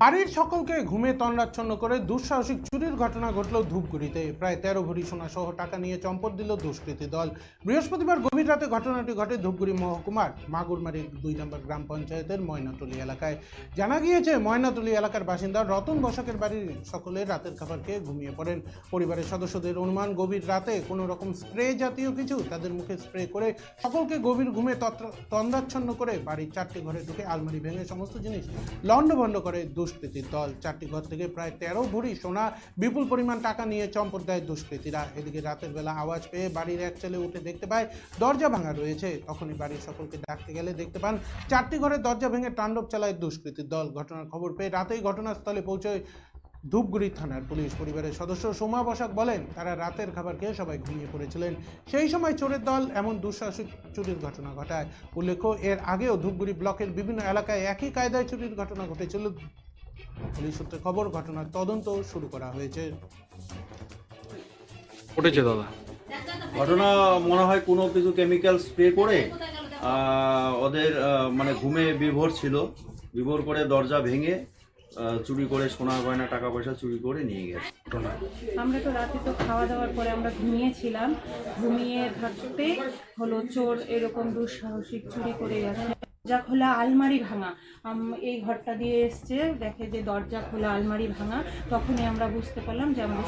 বাড়ির সকলকে ঘুমে তন্দ্রাচ্ছন্ন করে দুঃসাহসিক চুরির ঘটনা ঘটল ধূপগুড়িতে। প্রায় তেরো ভরি সোনা সহ টাকা নিয়ে চম্পট দিল দুষ্কৃতী দল। বৃহস্পতিবার গভীর রাতে ঘটনাটি ঘটে ধূপগুড়ি মহকুমার মাগুরমারির দুই নম্বর গ্রাম পঞ্চায়েতের ময়নাতলি এলাকায়। জানা গিয়েছে, ময়নাতলি এলাকার বাসিন্দা রতন বসাকের বাড়ির সকলে রাতের খাবার খেয়ে ঘুমিয়ে পড়েন। পরিবারের সদস্যদের অনুমান, গভীর রাতে কোনো রকম স্প্রে জাতীয় কিছু তাদের মুখে স্প্রে করে সকলকে গভীর ঘুমে তন্দ্রাচ্ছন্ন করে বাড়ির চারটি ঘরে ঢুকে আলমারি ভেঙে সমস্ত জিনিস লণ্ডভণ্ড করে দুষ্কৃতীর দল। চারটি ঘর থেকে প্রায় তেরো ভরি সোনা, বিপুল পরিমাণ টাকা নিয়ে চম্পট দেয় দুষ্কৃতীরা। এদিকে রাতের বেলা আওয়াজ পেয়ে বাড়ির এক ছেলে উঠে দেখতে পায়, দরজা ভাঙা রয়েছে। তখনই বাড়ির সকলকে ডাকতে গেলে দেখতে পান, চারটি ঘরের দরজা ভেঙে তাণ্ডব চালায় দুষ্কৃতীর দল। ঘটনার খবর পেয়ে রাতেই ঘটনাস্থলে পৌঁছয় ধূপগুড়ি থানার পুলিশ। পরিবারের সদস্য সোমা বসাক বলেন, তারা রাতের খাবার খেয়ে সবাই ঘুমিয়ে পড়েছিলেন। সেই সময় চোরের দল এমন দুঃসাহসিক চুরির ঘটনা ঘটায়। উল্লেখ্য, এর আগেও ধূপগুড়ি ব্লকের বিভিন্ন এলাকায় একই কায়দায় চুরির ঘটনা ঘটেছিল পুলিশ সূত্রে খবর ঘটনার তদন্ত শুরু করা হয়েছে। ঘটেছে দাদা। ঘটনা মনে হয় কোনো কিছু কেমিক্যাল স্প্রে করে ওদের মানে ঘুমে বিভোর ছিল। বিভোর করে দরজা ভেঙে চুরি করে সোনা গয়না টাকা পয়সা চুরি করে নিয়ে গেছে। ঘটনা আমরা তো রাতে তো খাওয়া দাওয়ার পরে আমরা ঘুমিয়েছিলাম। ঘুমিয়ে থাকতে হলো চোর এরকম দুঃসাহসিক চুরি করে গেছে। দরজা খোলা, আলমারি ভাঙা। এই ঘরটা দিয়ে এসছে, দেখে যে দরজা খোলা, আলমারি ভাঙা, তখনই আমরা বুঝতে পারলাম যে আমাদের